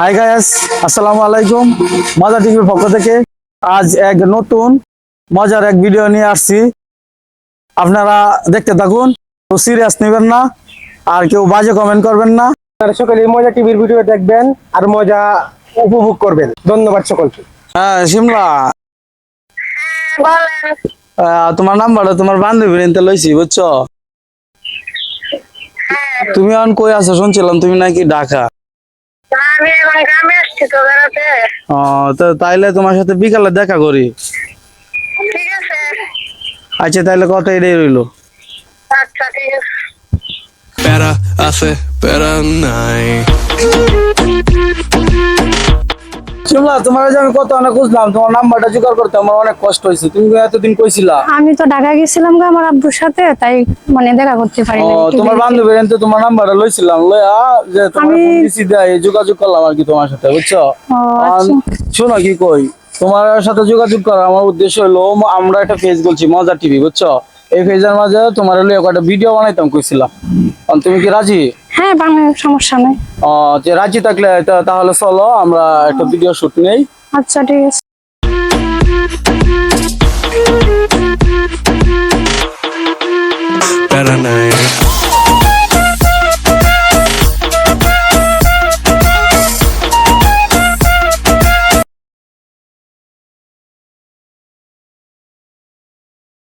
High Guys আসসালামু আলাইকুম। মজা টিভির পক্ষ থেকে আজ এক নতুন মজার এক ভিডিও নিয়ে আসছি। আপনারা দেখতে থাকুন তো সিরিয়াস নেবেন না আর কেউ বাজে কমেন্ট করবেন না। আপনারা সকলে মজা টিভির ভিডিও দেখবেন আর মজা উপভোগ করবেন। ধন্যবাদ সকলকে। হ্যাঁ শিমলা আহ, তোমার নাম্বারটা তোমার বান্ধবী নিতে লইছি বুঝছ? তুমি এখন কই আছো? শুনছিলাম তুমি নাকি ঢাকা। আমি এখন গ্রামে আসছি তো বেড়াতে। ও তো তাইলে তোমার সাথে বিকালে দেখা করি। ঠিক আছে। আচ্ছা তাইলে কথা এটাই রইল। আচ্ছা ঠিক আছে। Better, I say better night. Shimla তোমার আমি কত অনেক খুঁজলাম তোমার নাম্বারটা জোগাড় করতে আমার অনেক কষ্ট হয়েছে। তুমি এতদিন কইছিলা। আমি তো ঢাকা গেছিলাম গো আমার আব্বুর সাথে তাই মানে দেখা করতে পারি না তোমার বান্ধবী তো তোমার নাম্বারটা লইছিলাম লইয়া যে তোমার ফোন দিছি দেয় যোগাযোগ করলাম আর কি তোমার সাথে বুঝছ? আচ্ছা। শোনো কি কই তোমার সাথে যোগাযোগ করা আমার উদ্দেশ্য হলো আমরা একটা ফেজ বলছি মজা টিভি বুঝছ? এই ফেজের মাঝে তোমার হলো একটা ভিডিও বানাইতাম কইছিলাম। তুমি কি রাজি? হ্যাঁ বানাই সমস্যা নাই। ও যে রাজি থাকলে তাহলে চলো আমরা একটা ভিডিও শুট নেই। আচ্ছা ঠিক আছে।